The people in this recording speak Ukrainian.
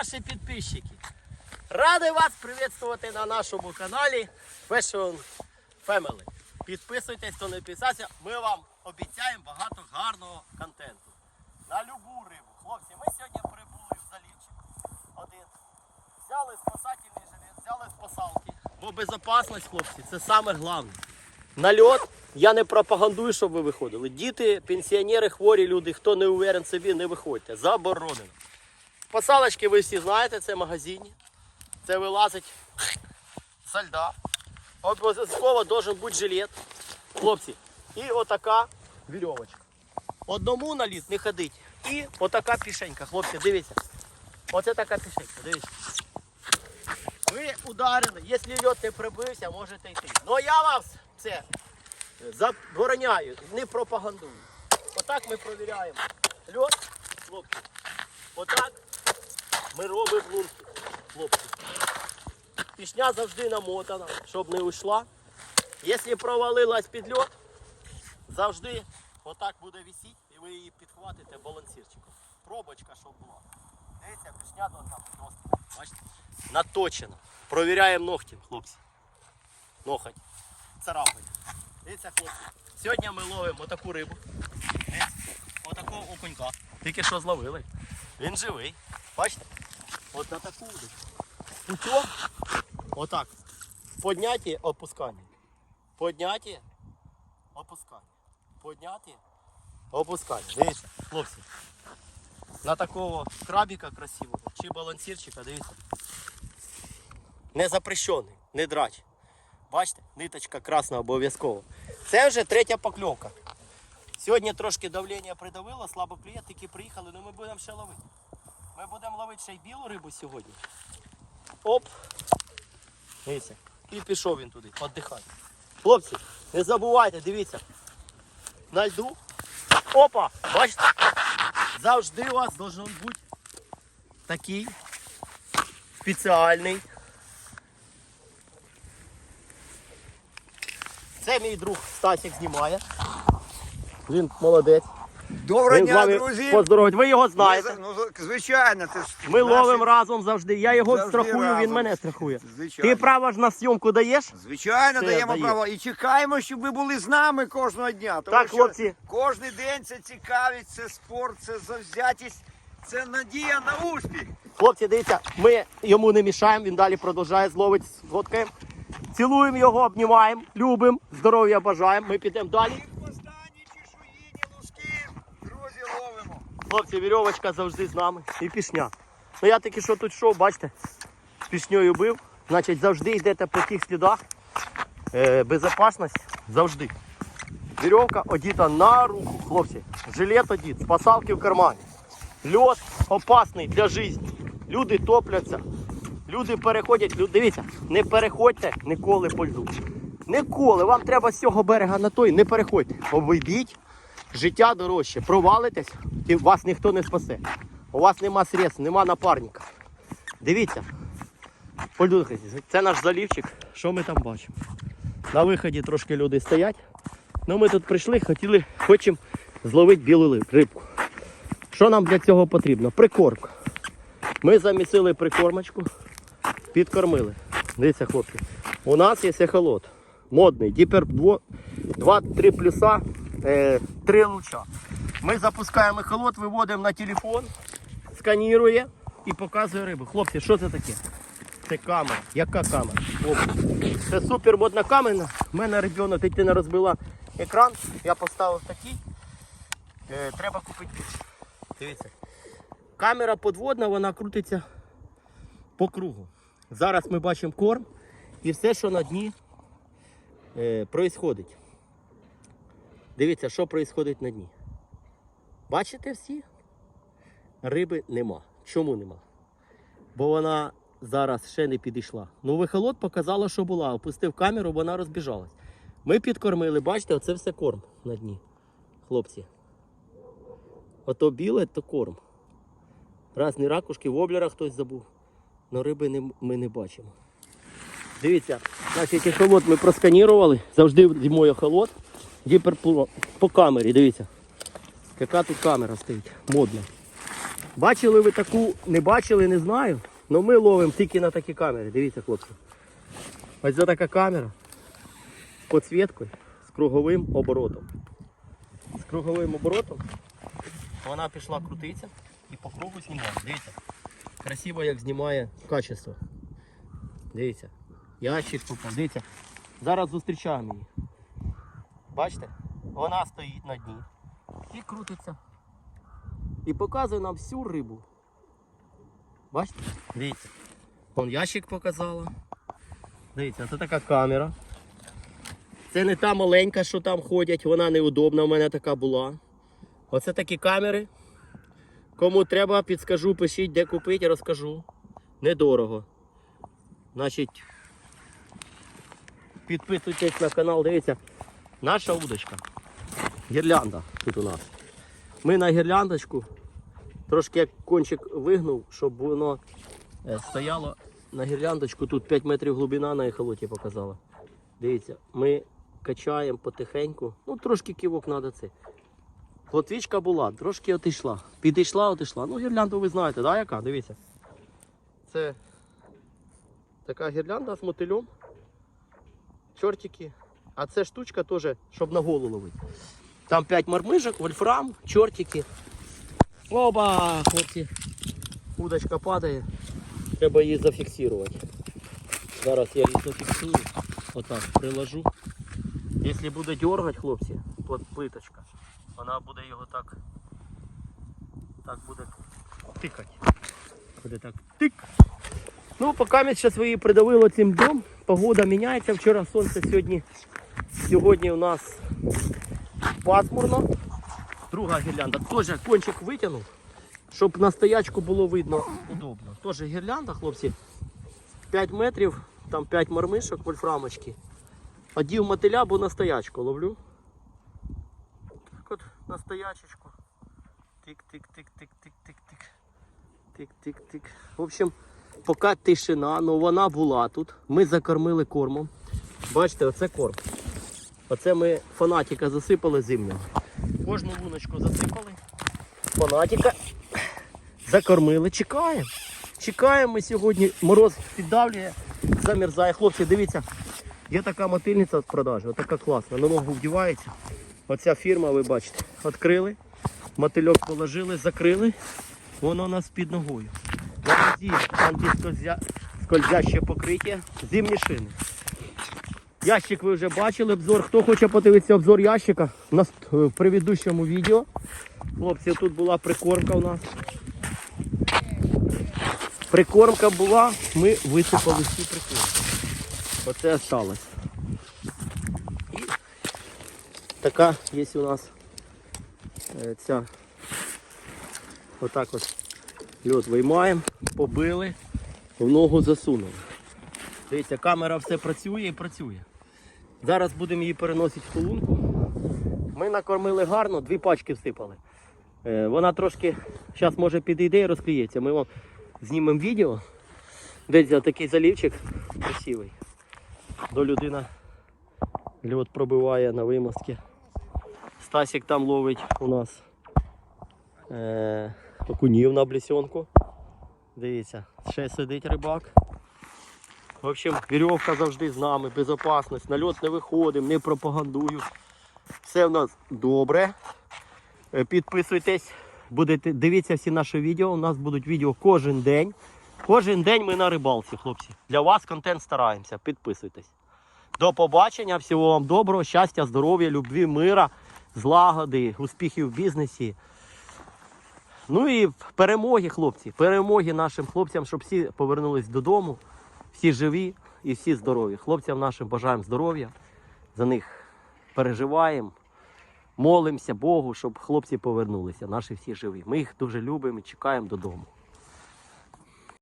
Наші підписчики. Радий вас привітувати на нашому каналі Fashion Family. Підписуйтесь, хто не підписався. Ми вам обіцяємо багато гарного контенту. На любу рибу. Хлопці, ми сьогодні прибули в залівчик. Один. Взяли спасательний жилет, взяли спасалки. Бо безпечність, хлопці, це саме головне. На льот я не пропагандую, щоб ви виходили. Діти, пенсіонери, хворі люди, хто не уверен собі, не виходьте. Заборонено. Посалочки ви всі знаєте, це в магазині. Це вилазить со льда. Обов'язково должен бути жилет. Хлопці. І отака вірьовочка. Одному на лід не ходить. І отака пішенька. Хлопці, дивіться. Оце така пішенька, дивіться. Ви ударили, якщо льот не прибився, можете йти. Ну я вас це забороняю, не пропагандую. Отак ми провіряємо. Льот, хлопці. Отак ми робимо лунки, хлопці. Пішня завжди намотана, щоб не ушла. Якщо провалилась під льот, завжди отак буде висіти і ви її підхватите балансирчиком. Пробочка, щоб була. Дивіться, пішня должна бути просто. Бачите? Наточена. Провіряємо ногті, хлопці. Ноготь. Царапає. Дивіться, хлопці. Сьогодні ми ловимо отаку рибу. Отакого окунька. Тільки що зловили. Він живий. Бачите? От на таку удочку. Путем. Отак. Подняття, опускання. Подняття, опускання. Подняття, опускання. Дивіться, хлопці. На такого крабіка красивого чи балансирчика, дивіться. Не запрещений, не драч. Бачите, ниточка красна обов'язково. Це вже третя покльовка. Сьогодні трошки давлення придавило, слабо клює, тільки приїхали, але ми будемо ще ловити. Ми будемо ловити ще й білу рибу сьогодні. Оп. Дивіться. І пішов він туди, віддихати. Хлопці, не забувайте, дивіться. На льду. Опа! Бачите? Завжди у вас должен бути такий спеціальний. Це мій друг Стасік знімає. Він молодець. Доброго з дня, вами друзі! поздоровить. Ви його знаєте. за- Ну, звичайно, це ж Ми наші- ловимо разом завжди. Я його Завжди страхую, він мене страхує. Звичайно. Ти право ж на зйомку даєш? Звичайно, Це даємо дає. право. І чекаємо, щоб ви були з нами кожного дня. Тому Так, що хлопці. Кожен день це цікавість, це спорт, це завзятість, це надія на успіх. Хлопці, дивіться, ми йому не мішаємо, він далі продовжує зловити сфоткаємо. Цілуємо його, обнімаємо, любимо, здоров'я бажаємо. Ми підемо далі. І останні чешуїні луски, друзі, ловимо. Хлопці, вірьовочка завжди з нами. І пішня. Ну я таки що тут йшов, бачите, з пішньою бив. Значить, завжди йдете по тих слідах. Е, безопасність завжди. Вірьовка одіта на руку, хлопці. Жилет одіт, спасалки в кармані. Льот опасний для життя. Люди топляться, люди переходять. Дивіться, не переходьте ніколи по льду. Ніколи. Вам треба з цього берега на той, не переходьте. Обійдіть, життя дорожче. Провалитесь, і вас ніхто не спасе. У вас нема средств, нема напарника. Дивіться. По це наш залівчик. Що ми там бачимо? На виході трошки люди стоять. Ну ми тут прийшли, хотіли, хочемо зловити білу рибку. Що нам для цього потрібно? Прикормка. Ми замісили прикормочку, підкормили. Дивіться, хлопці. У нас є ехолот. Модний, діпер 2-3 плюса, 3 луча. Ми запускаємо ехолот, виводимо на телефон, сканірує і показує рибу. Хлопці, що це таке? Це камера. Яка камера? Хлопці. Це супер модна камера. У мене ребенок дитина розбила екран. Я поставив такий. Е, треба купити більше. Дивіться. Камера подводна, вона крутиться по кругу. Зараз ми бачимо корм і все, що на дні е. Дивіться, що происходить на дні. Бачите всі? Риби нема. Чому нема? Бо вона зараз ще не підійшла. Ну, вихолод показала, що була. Опустив камеру, вона розбіжалась. Ми підкормили, бачите, оце все корм на дні. Хлопці. Ото біле, то корм. Разні ракушки, воблера хтось забув. Но риби не, ми не бачимо. Дивіться, значить ехолот ми просканірували. Завжди зимою ехолот. Гіперпло по камері, дивіться. Яка тут камера стоїть? Модна. Бачили ви таку, не бачили, не знаю. але ми ловимо тільки на такі камери. Дивіться, хлопці. Ось це така камера з підсвіткою, з круговим оборотом. З круговим оборотом вона пішла крутитися і по кругу знімає. Дивіться. Красиво як знімає качество. Дивіться. Ящик попав. Дивіться. Зараз зустрічаємо її. Бачите? Вона стоїть на дні і крутиться. І показує нам всю рибу. Бачите? Дивіться. Вон ящик показала. Дивіться, це така камера. Це не та маленька, що там ходять, вона неудобна, у мене така була. Оце такі камери. Кому треба, підскажу, пишіть, де купити, розкажу. Недорого. Значить, підписуйтесь на канал, дивіться. Наша удочка. Гірлянда тут у нас. Ми на гірляндочку трошки як кончик вигнув, щоб воно е, стояло на гірляндочку. Тут 5 метрів глибина на ехолоті показала. Дивіться, ми качаємо потихеньку. Ну, трошки ківок треба це. Плотвічка була, трошки отійшла. Підійшла, отійшла. Ну, гірлянду ви знаєте, да, яка? Дивіться. Це така гірлянда з мотилем. Чортики. А це штучка теж, щоб на голову ловити. Там 5 мармижок, вольфрам, чортики. Оба, хлопці. Удочка падає. Треба її зафіксувати. Зараз я її зафіксую. Отак приложу. Якщо буде дергати, хлопці, плиточка, вона буде його так. Так буде тикати. Буде так тик. Ну, поки ми ще свої придавило цим дом. Погода міняється. Вчора сонце сьогодні. Сьогодні у нас пасмурно. Друга гірлянда. Теж кончик витягнув, щоб на стоячку було видно удобно. Теж гірлянда, хлопці. 5 метрів, там 5 мармишок, вольфрамочки. Одів мотиля, бо на стоячку ловлю. Так от на стоячечку. Тик-тик-тик-тик-тик-тик-тик. Тик-тик-тик. В общем, поки тишина, але вона була тут. Ми закормили кормом. Бачите, оце корм. Оце ми фанатика засипали зимнього. Кожну луночку засипали. Фанатика закормили. Чекаємо. Чекаємо ми сьогодні. Мороз піддавлює, замерзає. Хлопці, дивіться, є така мотильниця в продажі, отака класна. На ногу вдівається. Оця фірма, ви бачите, відкрили, мотильок положили, закрили, воно у нас під ногою. На нозі антискользяще покриття, зимні шини. Ящик ви вже бачили обзор. Хто хоче подивитися обзор ящика, у нас е, в предыдущому відео. Хлопці, тут була прикормка у нас. Прикормка була, ми висипали всі прикормки. Оце осталось. І така є у нас е, ця. Отак от льот виймаємо, побили, в ногу засунули. Дивіться, камера все працює і працює. Зараз будемо її переносити в колунку. Ми накормили гарно, дві пачки всипали. Е, Вона трошки зараз може підійде і розкліється. Ми вам знімемо відео. Дивіться, такий залівчик красивий. До людина льот пробиває на вимостки. Стасік там ловить у нас е, окунів на блісьонку. Дивіться, ще сидить рибак. В общем, вірьовка завжди з нами, безпечність, на льот не виходимо, не пропагандую. Все в нас добре. Е, Підписуйтесь, будете дивіться всі наші відео. У нас будуть відео кожен день. Кожен день ми на рибалці, хлопці. Для вас контент стараємося. Підписуйтесь. До побачення, всього вам доброго, щастя, здоров'я, любві, мира, злагоди, успіхів в бізнесі. Ну і перемоги, хлопці, перемоги нашим хлопцям, щоб всі повернулись додому, всі живі і всі здорові. Хлопцям нашим бажаємо здоров'я, за них переживаємо, молимося Богу, щоб хлопці повернулися, наші всі живі. Ми їх дуже любимо і чекаємо додому.